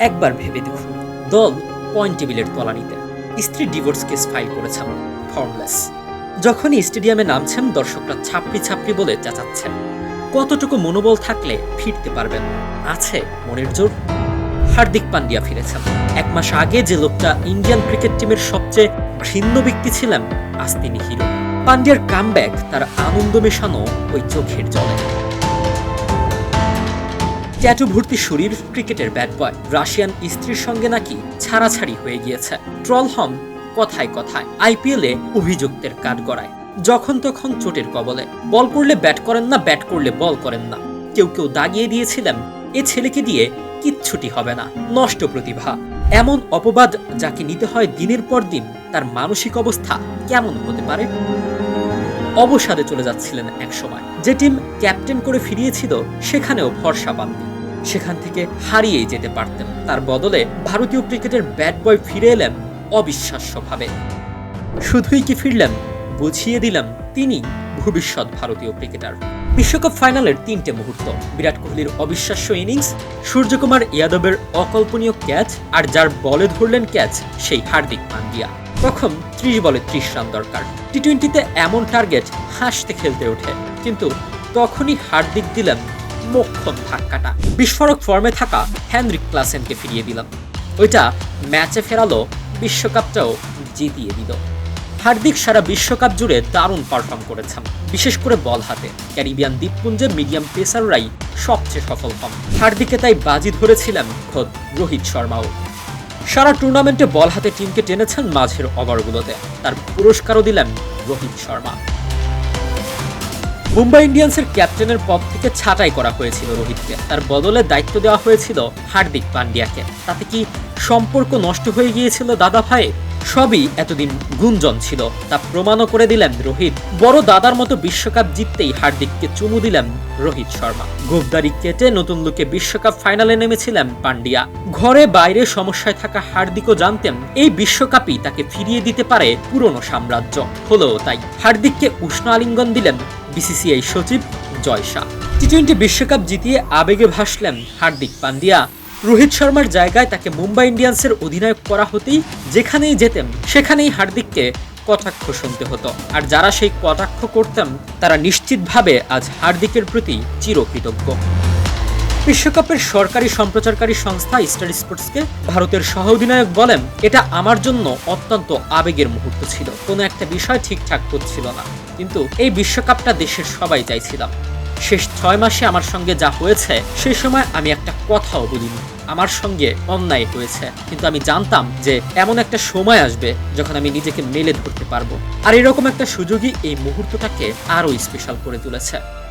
একবার ভেবে দেখুন। দল পয়েন্ট টেবিলের তলানিতে স্ত্রী ডিভোর্স কেস ফাইল করেছেন ফর্মলেস যখনই স্টেডিয়ামে নামছেন, দর্শকরা ছাপড়ি ছাপড়ি বলে চেঁচাচ্ছেন। কতটুকু মনোবল থাকলে ফিরতে পারবেন আছে মনের জোর। হার্দিক পান্ডিয়া ফিরেছেন। এক মাস আগে যে লোকটা ইন্ডিয়ান ক্রিকেট টিমের সবচেয়ে ঘৃণ্য ব্যক্তি ছিলেন, আজ তিনি হিরো। পান্ডিয়ার কামব্যাক তার আনন্দ মেশানো ওই চোখের জলে। ট্যাটু ভর্তি শরীর ক্রিকেটের ব্যাট বয় রাশিয়ান স্ত্রীর সঙ্গে নাকি ছাড়াছাড়ি হয়ে গিয়েছে। ট্রল হন কথায় কথায় আইপিএলে অভিযুক্তের কাঠ গড়ায়। যখন তখন চোটের কবলে। বল করলে ব্যাট করেন না ব্যাট করলে বল করেন না। কেউ কেউ দাগিয়ে দিয়েছিলেন, এ ছেলেকে দিয়ে কিচ্ছুটি হবে না, নষ্ট প্রতিভা। এমন অপবাদ যাকে নিতে হয় দিনের পর দিন, তার মানসিক অবস্থা কেমন হতে পারে? অবসাদে চলে যাচ্ছিলেন এক সময় যে টিম ক্যাপ্টেন করে ফিরিয়েছিল, সেখানেও ভরসা পাননি। সেখান থেকে হারিয়েই যেতে পারতেন। তার বদলে ভারতীয় ক্রিকেটের ব্যাট বয় ফিরে এলেন অবিশ্বাস্যভাবে। শুধুই কি ফিরলেন? বুঝিয়ে দিলাম তিনি ভবিষ্যৎ ভারতীয় ক্রিকেটার। বিশ্বকাপ ফাইনালের তিনটে মুহূর্ত। বিরাট কোহলির অবিশ্বাস্য ইনিংস, সূর্যকুমার ইয়াদবের অকল্পনীয় ক্যাচ আর যার বলে ধরলেন ক্যাচ, সেই হার্দিক পান্ডিয়া। তখন ত্রিশ বলে ত্রিশ রান দরকার। টি টোয়েন্টিতে এমন টার্গেট হাসতে খেলতে ওঠে। কিন্তু তখনই হার্দিক দিলেন মোক্ষম ধাক্কাটা বিস্ফোরক ফর্মে থাকা হ্যান্ড্রিক ক্লাসেনকে ফিরিয়ে দিলাম। ওইটা ম্যাচে ফেরালো, বিশ্বকাপটাও জিতিয়ে দিল। হার্দিক সারা বিশ্বকাপ জুড়ে দারুণ পারফর্ম করেছেন, বিশেষ করে বল হাতে। ক্যারিবিয়ান দ্বীপপুঞ্জের মিডিয়াম পেসাররাই সবচেয়ে সফল হন। হার্দিকে তাই বাজি ধরেছিলেন খোদ রোহিত শর্মাও। সারা টুর্নামেন্টে বল হাতে টিমকে টেনেছেন মাঝের ওভারগুলোতে। তার পুরস্কারও দিলেন রোহিত শর্মা। মুম্বাই ইন্ডিয়ান্সের ক্যাপ্টেনের পদ থেকে ছাঁটাই করা হয়েছিল রোহিতকে। তার বদলে দায়িত্ব দেওয়া হয়েছিল হার্দিক পান্ডিয়াকে। তাতে কি সম্পর্ক নষ্ট হয়ে গিয়েছিল দাদা ভাই? সবই এতদিন গুঞ্জন ছিল। তা প্রমাণও করে দিলেন রোহিত। বড় দাদার মতো বিশ্বকাপ জিততেই হার্দিককে চুমু দিলেন রোহিত শর্মা। গোবদারি কেটে নতুন লুকে বিশ্বকাপ ফাইনালে নেমেছিলেন পান্ডিয়া। ঘরে বাইরে সমস্যায় থাকা হার্দিকও জানতেন, এই বিশ্বকাপই তাকে ফিরিয়ে দিতে পারে পুরনো সাম্রাজ্য। হলো তাই, হার্দিককে উষ্ণ আলিঙ্গন দিলেন বিসিসিআই সচিব জয় শাহ। টি টোয়েন্টি বিশ্বকাপ জিতিয়ে আবেগে ভাসলেন হার্দিক পান্ডিয়া। রোহিত শর্মার জায়গায় তাকে মুম্বাই ইন্ডিয়ান্সের অধিনায়ক করা হতেই যেখানেই যেতেন, সেখানেই হার্দিককে কটাক্ষ শুনতে হতো। আর যারা সেই কটাক্ষ করতেন, তারা নিশ্চিতভাবে আজ হার্দিকের প্রতি চিরকৃতজ্ঞ। বিশ্বকাপের সরকারি সম্প্রচারকারী সংস্থা স্টার স্পোর্টসকে ভারতের সহ অধিনায়ক বলেন, এটা আমার জন্য অত্যন্ত আবেগের মুহূর্ত ছিল। কোনো একটা বিষয় ঠিকঠাক করছিল না। কিন্তু এই বিশ্বকাপটা দেশের সবাই চাইছিলাম শেষ ছয় মাসে আমার সঙ্গে যা হয়েছে সেই সময় আমি একটা কথাও বলিনি। আমার সঙ্গে অন্যায় হয়েছে। কিন্তু আমি জানতাম যে এমন একটা সময় আসবে যখন আমি নিজেকে মেলে ধরতে পারব। আর এরকম একটা সুযোগই এই মুহূর্তটাকে আরও স্পেশাল করে তুলেছে।